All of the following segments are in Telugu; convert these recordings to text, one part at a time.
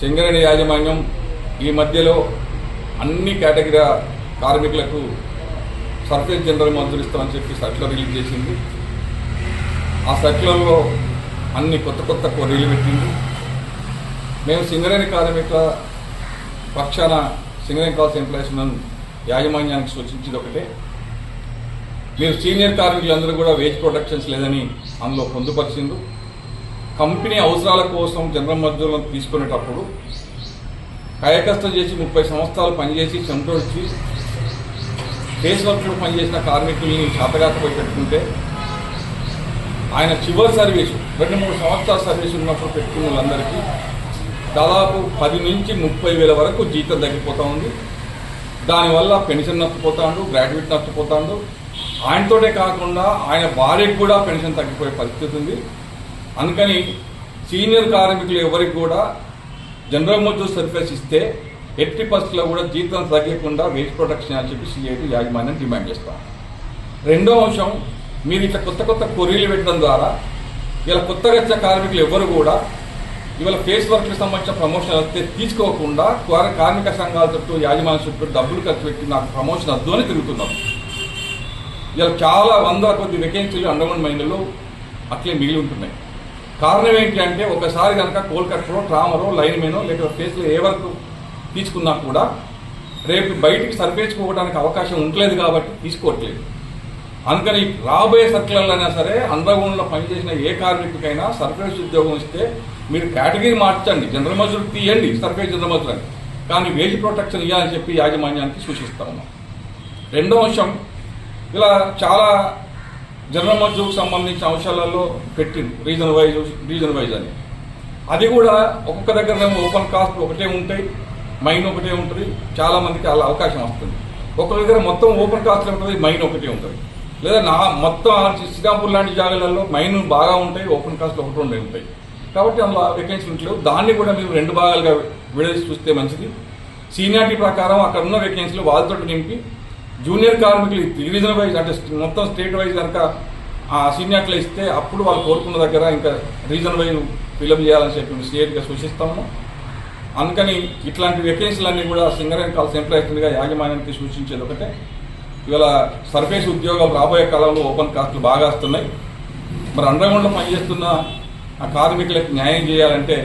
సింగరేణి యాజమాన్యం ఈ మధ్యలో అన్ని కేటగిరీ కార్మికులకు సర్ఫేస్ జనరల్ మంజూరిస్తామని చెప్పి సర్క్యులర్ రిలీజ్ చేసింది. ఆ సర్క్యులర్లో అన్ని కొత్త కొత్త కొర్రీలు పెట్టింది. మేము సింగరేణి కార్మికుల పక్షాన సింగరేణి కాల్స్ ఎంప్లాయీస్ యాజమాన్యానికి సూచించింది ఒకటే. మీరు సీనియర్ కార్మికులందరూ కూడా వేజ్ ప్రొటెక్షన్స్ లేదని అందులో పొందుపరిచిండు కంపెనీ అవసరాల కోసం జనరల్ మధ్యలో తీసుకునేటప్పుడు కాయకష్టం చేసి ముప్పై సంవత్సరాలు పనిచేసి చెమటోడ్చి ఫేస్ వర్క్లో పనిచేసిన కార్మికుల్ని చేతగాకపోయి పెట్టుకుంటే ఆయన చివరి సర్వీసు రెండు మూడు సంవత్సరాల సర్వీస్ ఉన్నప్పుడు పెట్టుకున్న వాళ్ళందరికీ దాదాపు పది నుంచి ముప్పై వేల వరకు జీతం తగ్గిపోతూ ఉంది. దానివల్ల పెన్షన్ నష్టపోతాడు గ్రాడ్యుయేట్ నష్టపోతాడు ఆయనతోటే కాకుండా ఆయన భార్యకు కూడా పెన్షన్ తగ్గిపోయే పరిస్థితి ఉంది. అందుకని సీనియర్ కార్మికులు ఎవరికి కూడా జనరల్ మజ్దూర్ సర్వీస్ ఇస్తే ఎట్టి పరిస్థితుల్లో కూడా జీతం తగ్గకుండా వేజ్ ప్రొటెక్షన్ అని చెప్పి సిఐటి యాజమాన్యం డిమాండ్ చేస్తాం. రెండో అంశం మీరు ఇట్లా కొత్త కొత్త కొరీలు పెట్టడం ద్వారా ఇలా కొత్తగా వచ్చే కార్మికులు ఎవరు కూడా ఇవాళ ఫేస్ వర్క్కి సంబంధించిన ప్రమోషన్ వస్తే తీసుకోకుండా కార్మిక సంఘాల చుట్టూ యాజమాన్య చుట్టూ డబ్బులు ఖర్చు పెట్టి నాకు ప్రమోషన్ వద్దు అని తిరుగుతున్నాం ఇలా చాలా వందల కొద్ది వేకెన్సీలు అండర్గ్రౌండ్ మైండ్లో అట్లే మిగిలి ఉంటున్నాయి. కారణం ఏంటి అంటే ఒకసారి కనుక కోల్కట్టలో ట్రామరో లైన్ మేనో లేకపోతే ఫేస్లో ఏ వర్క్ తీసుకున్నా కూడా రేపు బయటికి సరిపేర్చుకోవడానికి అవకాశం ఉండలేదు కాబట్టి తీసుకోవట్లేదు. అందుకని రాబోయే సర్కిళ్ళైనా సరే అండర్గ్రౌండ్లో పనిచేసిన ఏ కార్మికుడికైనా సర్ఫేస్ ఉద్యోగం ఇస్తే మీరు కేటగిరీ మార్చండి. జనరల్ మజులు తీయండి సర్ఫేస్ జనరల్ మజూరు కానీ వేజ్ ప్రొటెక్షన్ ఇవ్వాలని చెప్పి యాజమాన్యానికి సూచిస్తా ఉన్నాం. రెండో అంశం ఇలా చాలా జనరల్ మజ్జూకు సంబంధించిన అంశాలలో పెట్టింది రీజన్ వైజ్ రీజన్ వైజ్ అని. అది కూడా ఒక్కొక్క దగ్గర ఓపెన్ కాస్ట్ ఒకటే ఉంటాయి మైన్ ఒకటే ఉంటుంది చాలా మందికి అలా అవకాశం వస్తుంది. ఒక్కొక్క దగ్గర మొత్తం ఓపెన్ కాస్ట్ ఉంటుంది మైన్ ఒకటే ఉంటుంది. లేదా నా మొత్తం ఆ శ్రీరాంపూర్ లాంటి జాగాలలో మైన్ బాగా ఉంటాయి ఓపెన్ కాస్ట్ ఒకటి ఉండే ఉంటాయి. కాబట్టి అందులో వేకెన్సీ ఉండలేవు దాన్ని కూడా మీరు రెండు భాగాలుగా విడదీసి చూస్తే మంచిది. సీనియారిటీ ప్రకారం అక్కడ ఉన్న వేకెన్సీలు వాళ్ళతో నింపి జూనియర్ కార్మికులు రీజన్ వైజ్ అంటే మొత్తం స్టేట్ వైజ్ కనుక ఆ సీనియార్టీలో ఇస్తే అప్పుడు వాళ్ళు కోరుకున్న దగ్గర ఇంకా రీజన్ వైజ్ ఫిలప్ చేయాలని చెప్పి సీఎట్గా సూచిస్తాము. అందుకని ఇట్లాంటి వేకెన్సీలన్నీ కూడా సింగరేణి కాల్ ఎంప్లాయీస్గా యాజమాన్యానికి సూచించేది ఒకటే. ఇవాళ సర్ఫేస్ ఉద్యోగాలు రాబోయే కాలంలో ఓపెన్ కాస్ట్లు బాగా వస్తున్నాయి. మరి అండర్గ్రౌండ్లో పనిచేస్తున్న ఆ కార్మికులకు న్యాయం చేయాలంటే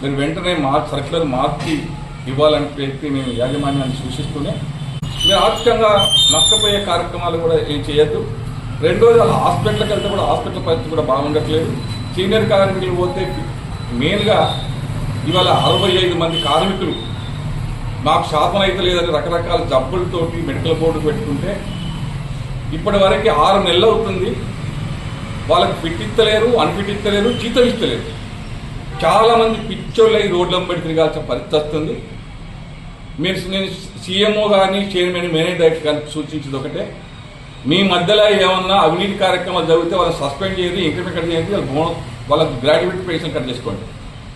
మీరు వెంటనే మార్చి సర్క్యులర్ మార్చి ఇవ్వాలని చెప్పి మేము యాజమాన్యాన్ని సూచిస్తూనే మీరు ఆర్థికంగా నష్టపోయే కార్యక్రమాలు కూడా ఏం చేయొద్దు. రెండోది హాస్పిటల్కి వెళ్తే కూడా హాస్పిటల్ పరిస్థితి కూడా బాగుండట్లేదు సీనియర్ కార్మికులు పోతే మెయిన్గా ఇవాళ అరవై ఐదు మంది కార్మికులు. మాకు శాతం అయితే లేదని రకరకాల జబ్బులతోటి మెడికల్ బోర్డు పెట్టుకుంటే ఇప్పటి వరకు ఆరు నెలలు అవుతుంది. వాళ్ళకి పిట్టిత్తలేరు ఇస్తలేరు జీతం ఇస్తలేరు. చాలామంది పిచ్చోళ్ళు ఈ తిరగాల్సిన పరిస్థితి వస్తుంది. మీరు నేను సీఎంఓ కానీ చైర్మన్ మేనేజ్ డైరెక్టర్ కానీ సూచించింది ఒకటే. మీ మధ్యలో ఏమన్నా అవినీతి కార్యక్రమాలు జరిగితే వాళ్ళని సస్పెండ్ చేయండి ఇంక్రిమెంట్ కట్ చేయండి వాళ్ళ బోనస్ వాళ్ళకి గ్రాడ్యుయేట్ పెన్షన్ కట్ చేసుకోండి.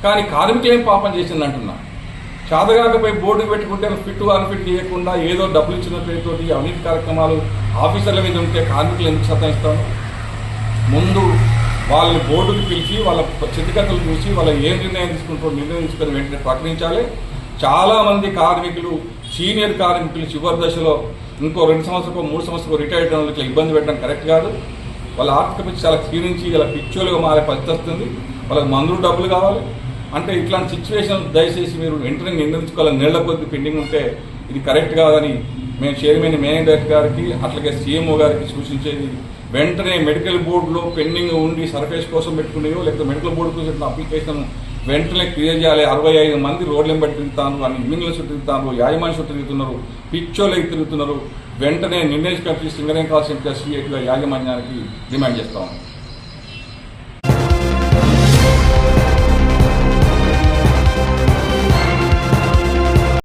కానీ కార్మికులు ఏం పాపం చేసింది అంటున్నా? చాదగాకపోయి బోర్డు పెట్టుకుంటే ఫిట్ అన్ఫిట్ చేయకుండా ఏదో డబ్బులు ఇచ్చిన పేరుతోటి అవినీతి కార్యక్రమాలు ఆఫీసర్ల మీద ఉంటే కార్మికులు ఎందుకు సతాయిస్తాను ముందు వాళ్ళని బోర్డుకి పిలిచి వాళ్ళ స్థితిగతులు చూసి వాళ్ళ ఏం నిర్ణయం తీసుకుంటారో నిర్ణయం తీసుకొని వెంటనే ప్రకటించాలి. చాలామంది కార్మికులు సీనియర్ కార్మికులు చివరి దశలో ఇంకో రెండు సంవత్సరాలు మూడు సంవత్సరాలు రిటైర్ అయిన వాళ్ళకి ఇబ్బంది పెట్టడం కరెక్ట్ కాదు. వాళ్ళ ఆర్థిక పరిస్థితి చాలా క్షీణించి ఇలా పిచ్చోలుగా మారే పరిస్థితి వస్తుంది. వాళ్ళకి మందులు డబ్బులు కావాలి. అంటే ఇట్లాంటి సిచ్యువేషన్ దయచేసి మీరు వెంటనే నిర్ణయించుకోవాలి నీళ్ళ కొద్ది పెండింగ్ ఉంటే ఇది కరెక్ట్ కాదని మేము చైర్మన్ మేనేజ్ డైరెక్టర్ గారికి అట్లాగే సీఎంఓ గారికి సూచించేది వెంటనే మెడికల్ బోర్డులో పెండింగ్ ఉండి సర్ఫేస్ కోసం పెట్టుకునేవో లేకపోతే మెడికల్ బోర్డు కోసం అప్లికేషన్ వెంటనే క్లియర్ చేయాలి. అరవై ఐదు మంది రోడ్లు వెంబడి తిరుగుతాను అని యూనియన్ల చుట్టూ తిరుగుతాను యాజమాన్య చుట్టూ తిరుగుతున్నారు పిచ్చోళ్ళకి తిరుగుతున్నారు. వెంటనే నిర్ణయించుకొని సింగరేం కావాల్సిన యాజమాన్యానికి డిమాండ్ చేస్తాము